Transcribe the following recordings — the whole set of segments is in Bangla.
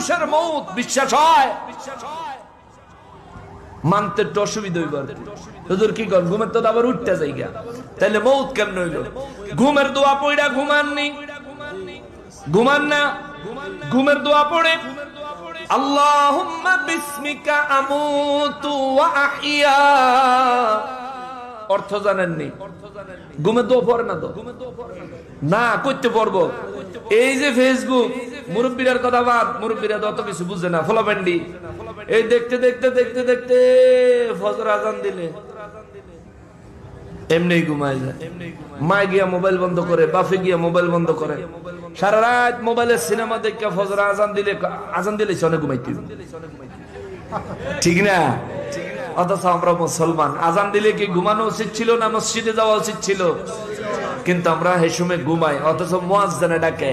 মানুষের মৌত বিশ্বাস হয়। মানতে একটু অসুবিধা হইবার। হুজুর কি কর, ঘুমের তো আবার উঠতে যাই গা তাহলে মৌত কেমন হইল? ঘুমের দোয়া পড়া ঘুমাননি। ঘুমান না? ঘুমের দোয়া পড়ে। আল্লাহুম্মা বিসমিকা আমুতু ওয়া আহইয়া অর্থ জানেননি। ঘুমের দোয়া পড়ে না তো? না, করতে পারব এই যে ফেসবুক মুরব্বীর কথা বাদ, মুরব্বীরা অত কিছু বুঝে না। ফলাফেন্ডি এই দেখতে দেখতে দেখতে দেখতে ফজর আজান দিলে। এমনি ঘুমায় যায়। মা গিয়া মোবাইল বন্ধ করে বাফে গিয়া মোবাইল বন্ধ করে। সারা রাত মোবাইলের সিনেমা দেখে ফজর আজান দিলে আজান দিলে সনে ঘুমাইতে ঠিক না? অথচ আমরা মুসলমান। আজান দিলে কি ঘুমানো উচিত ছিল না মসজিদে যাওয়া উচিত ছিল? কিন্তু আমরা সময় ঘুমাই, অথচ মুয়াজ্জিনে ডাকে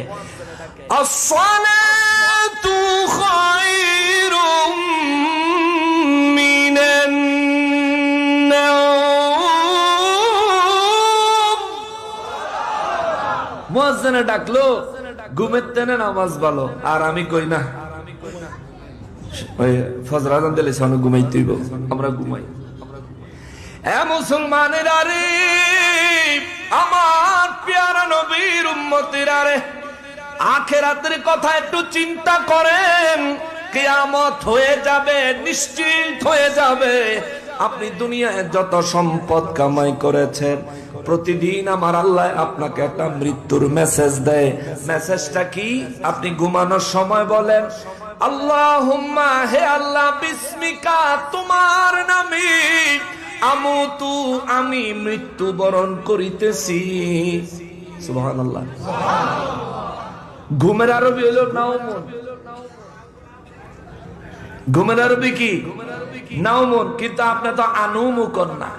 ডাকলো, ঘুমের তেনে নামাজ ভালো আর আমি কই না। ওই দিলে সনে ঘুমাইতেই আমরা ঘুমাই। এ মুসলমানের আরে, আমার পেয়ারা নবীর উম্মতের আরে, আখেরাতের কথা একটু চিন্তা করেন, কেয়ামত হয়ে যাবে নিশ্চিত হয়ে যাবে। আপনি দুনিয়ায় যত সম্পদ কামাই করেছেন, প্রতিদিন আমার আল্লাহ আপনাকে একটা মৃত্যুর মেসেজ দেয়। মেসেজটা কি? আপনি ঘুমানোর সময় বলেন আল্লাহুম্মা, হে আল্লাহ, বিস্মিকা, তোমার নামে আমুতু আমি মৃত্যুবরণ করিতেছি। সুবহানাল্লাহ। ঘুমের আরবি হলো নাওমন। ঘুমের আরবি কি? নাওমন, কিন্তু আপনি তো আনুমুকন না।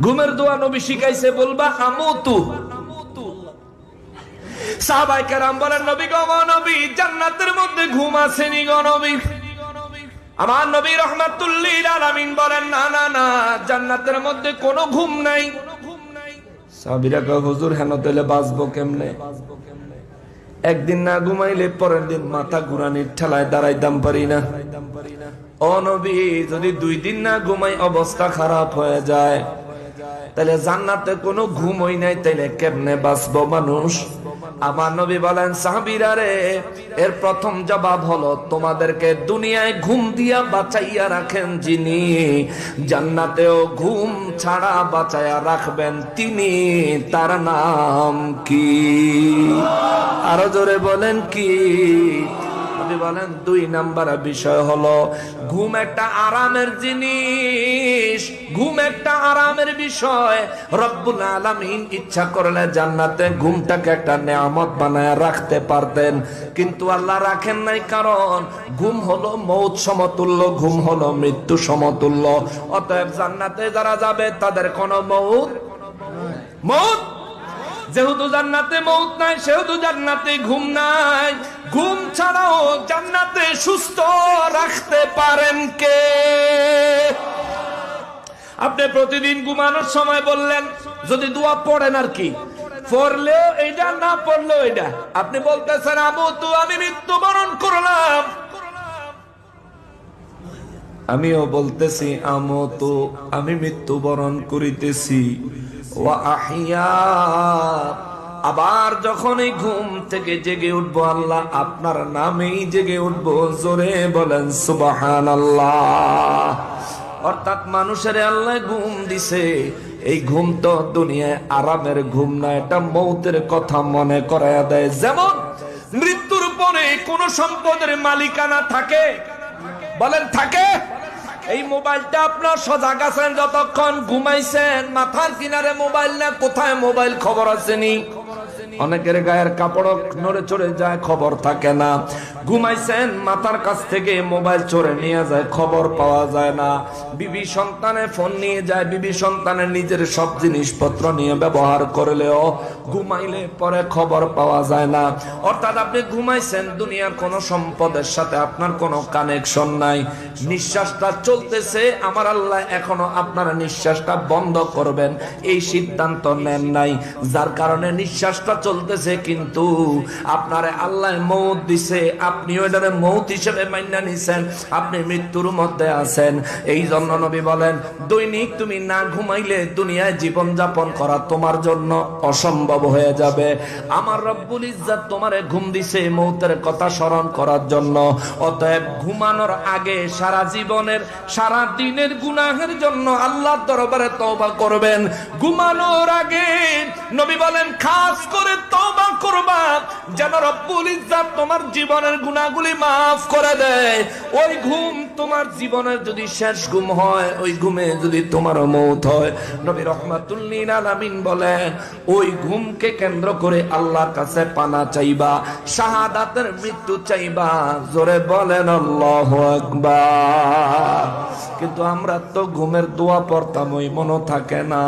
ঘুমের দোয়া নবী শিখাইছে, বলবা আমুতু সাহাবাই কেরাম বলেন, নবী গো নবী, জান্নাতের মধ্যে ঘুম আসেনি গো নবী। আমার নবী রহমাতুল্লিল আলামিন বলেন, না না না, জান্নাতের মধ্যে কোনো ঘুম নাই। সাহাবীরা কয়, হুজুর, হেন তেলে বাঁচবো কেমনে? একদিন না ঘুমাইলে পরের দিন মাথা ঘুরানির ঠেলায় দাঁড়াইতাম পারি না। নবী, যদি দুই দিন না ঘুমাই অবস্থা খারাপ হয়ে যায় তাহলে জান্নাতে কোনো ঘুমই নাই, তাইলে কেমনে বাঁচবো মানুষ? আমার নবী বলেন, সাহাবিরা রে, এর প্রথম জবাব হলো, তোমাদেরকে দুনিয়ায় ঘুম দিয়া বাঁচাইয়া রাখেন যিনি। জান্নাতেও ঘুম ছাড়া বাঁচাইয়া রাখবেন তিনি, তার নাম কি? আরও জোরে বলেন কি? নবী বলেন, দুই নাম্বার বিষয় হলো, ঘুম একটা আরামের জিনিস, ঘুম একটা আরামের বিষয়। রব্বুল আলামিন ইচ্ছা করলে জান্নাতে ঘুমটাকে একটা নেয়ামত বানায় রাখতে পারতেন, কিন্তু আল্লাহ রাখেন নাই কারণ ঘুম হলো মৌত সমতুল্য, ঘুম হলো মৃত্যু সমতুল্য। অতএব জান্নাতে যারা যাবে, তাদের কোনো মৌত মৌত যেহেতু জান্নাতে মৌত নাই, সেহেতু জান্নাতে ঘুম নাই। ঘুম ছাড়াও জান্নাতে সুস্থ রাখতে পারেন কে? আপনি প্রতিদিন ঘুমানোর সময় বললেন, যদি দোয়া পড়েন আর কি? পড়লেও এইটা না পড়লেও এটা আপনি বলতেছেন, আবু, তো আমি মৃত্যুবরণ করলাম। আমিও বলতেছি, আমো তো আমি মৃত্যুবরণ করিতেছি। ওয়া আহিয়া। আবার যখন এই ঘুম থেকে জেগে উঠবো আল্লাহ, আপনার নামেই জেগে উঠবো, জোরে বলেন সুবাহান আল্লাহ অর্থাৎ মানুষের আল্লাহ ঘুম দিছে। এই ঘুম তো দুনিয়ায় আরামের ঘুম না, এটা মৌতের কথা মনে করায় দেয়। যেমন মৃত্যুর পরে কোন সম্পদের মালিকানা থাকে, বলেন, থাকে? এই মোবাইলটা আপনার সজাগ আছেন যতক্ষণ ঘুমাইছেন, মাথার কিনারে মোবাইল না, কোথায় মোবাইল খবর আসেনি? অনেকের গায়ের কাপড় নড়ে চড়ে যায়, খবর থাকে না। ঘুমাইছেন, মাথার কাছ থেকে মোবাইল চড়ে নিয়ে যায়, খবর পাওয়া যায় না। বিবি সন্তানে ফোন নিয়ে যায়, বিবি সন্তানের নিজের সব জিনিসপত্র নিয়ে ব্যবহার করলেও ঘুমাইলে পরে খবর পাওয়া যায় না। অর্থাৎ আপনি ঘুমাইছেন, দুনিয়ার কোনো সম্পদের সাথে আপনার কোনো কানেকশন নাই। নিঃশ্বাসটা চলতেছে, আমার আল্লাহ এখনও আপনার নিঃশ্বাসটা বন্ধ করবেন। এই সিদ্ধান্ত নেন নাই। যার কারণে নিঃশ্বাসটা চলতেছে, কিন্তু আপনার আল্লাহ মৌত দিছে। আপনি ওইটারে মৌত হিসেবে মান্যা নিছেন, আপনি মৃত্যুর মধ্যে আছেন। এই জন্য নবী বলেন, দৈনিক তুমি না ঘুমাইলে দুনিয়ায় জীবন যাপন করা তোমার জন্য অসম্ভব হয়ে যাবে। আমার রব্বুল ইজ্জাত তোমারে ঘুম দিছে মৌতের কথা স্মরণ করার জন্য। অতএব ঘুমানোর আগে সারা জীবনের, সারা দিনের গুনাহের জন্য আল্লাহর দরবারে তওবা করবেন। ঘুমানোর আগে নবী বলেন, খাস করে তওবা করবা যেন রব্বুল ইজ্জাত তোমার জীবনের গুনাহগুলি মাফ করে দেয়। ওই ঘুম তোমার জীবনের যদি শেষ ঘুম হয়, ওই ঘুমে যদি তোমার মৌত হয়, নবী রহমাতুল্লিন আলামিন বলেন, ওই ঘুমকে কেন্দ্র করে আল্লাহর কাছে পানা চাইবা, শাহাদাতের মৃত্যু চাইবা। জোরে বলেন, আল্লাহু আকবার। কিন্তু আমরা তো ঘুমের দোয়া পড়তাম ওই মনে থাকে না।